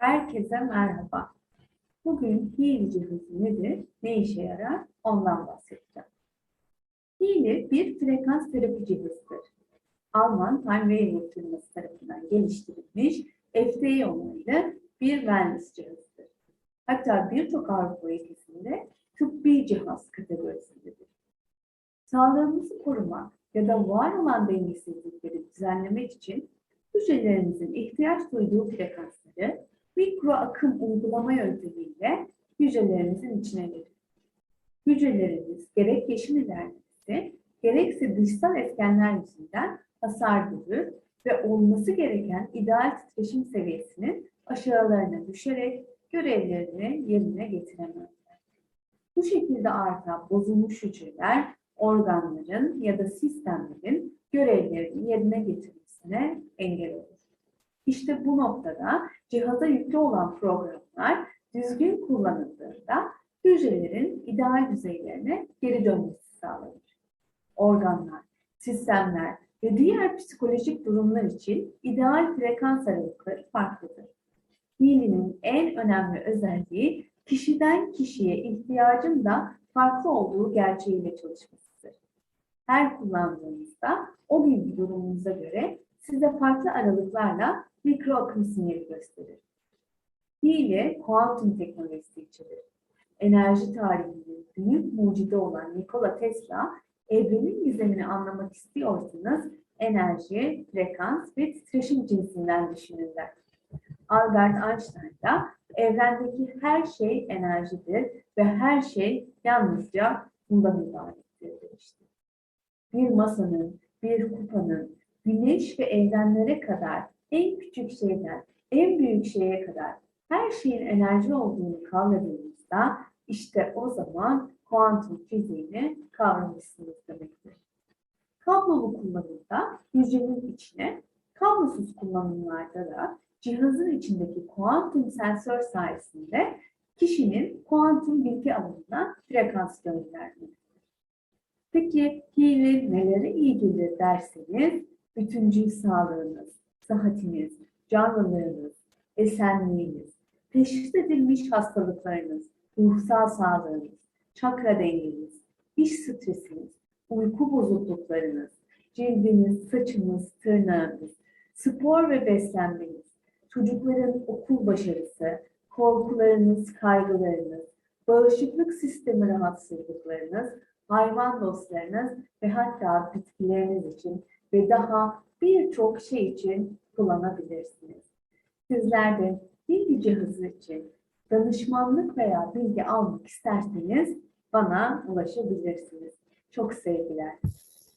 Herkese merhaba. Bugün Healy cihazı nedir, ne işe yarar ondan bahsedeceğim. Healy bir frekans terapi cihazıdır. Alman Wavelet firması tarafından geliştirilmiş FDA onaylı bir wellness cihazıdır. Hatta birçok Avrupa ülkesinde tıbbi cihaz kategorisindedir. Sağlığımızı korumak ya da var olan dengesizlikleri düzenlemek için hücrelerimizin ihtiyaç duyduğu frekansları mikro akım uygulama yöntemiyle hücrelerimizin içine verir. Hücrelerimiz gerek yaşam ilerlemesi, gerekse dışsal etkenler yüzünden hasar görür ve olması gereken ideal titreşim seviyesinin aşağılarına düşerek görevlerini yerine getiremezler. Bu şekilde artan bozulmuş hücreler, organların ya da sistemlerin görevlerini yerine getirmesine engel olur. İşte bu noktada cihaza yüklü olan programlar düzgün kullanıldığında hücrelerin ideal düzeylerine geri dönmesi sağlanır. Organlar, sistemler ve diğer psikolojik durumlar için ideal frekans aralıkları farklıdır. Healy'nin en önemli özelliği kişiden kişiye ihtiyacın da farklı olduğu gerçeğiyle çalışmasıdır. Her kullandığınızda o günkü durumunuza göre size farklı aralıklarla mikro akım sinyali gösterir. Healy, kuantum teknolojisi içerir. Enerji tarihinin büyük mucidi olan Nikola Tesla, evrenin gizemini anlamak istiyorsanız enerji, frekans ve titreşim cinsinden düşünün der. Albert Einstein da evrendeki her şey enerjidir ve her şey yalnızca bundan ibarettir demiştir. Bir masanın, bir kupanın, güneş ve evrenlere kadar en küçük şeyden en büyük şeye kadar her şeyin enerji olduğunu kavradığınızda işte o zaman kuantum fiziğini kavramışsınız demektir. Kablolu kullanımda hücrenin içine, kablosuz kullanımlarda da cihazın içindeki kuantum sensör sayesinde kişinin kuantum bilgi alanına frekans göndermektedir. Peki Healy nelere iyi gelir derseniz, bütüncül sağlığınız, sıhhatiniz, canlılığınız, esenliğiniz, teşhis edilmiş hastalıklarınız, ruhsal sağlığınız, çakra dengeniz, iş stresiniz, uyku bozukluklarınız, cildiniz, saçınız, tırnağınız, spor ve beslenmeniz, çocukların okul başarısı, korkularınız, kaygılarınız, bağışıklık sistemi rahatsızlıklarınız, hayvan dostlarınız ve hatta bitkileriniz için ve daha birçok şey için kullanabilirsiniz. Sizler de bilgi cihazı için danışmanlık veya bilgi almak isterseniz bana ulaşabilirsiniz. Çok sevgiler.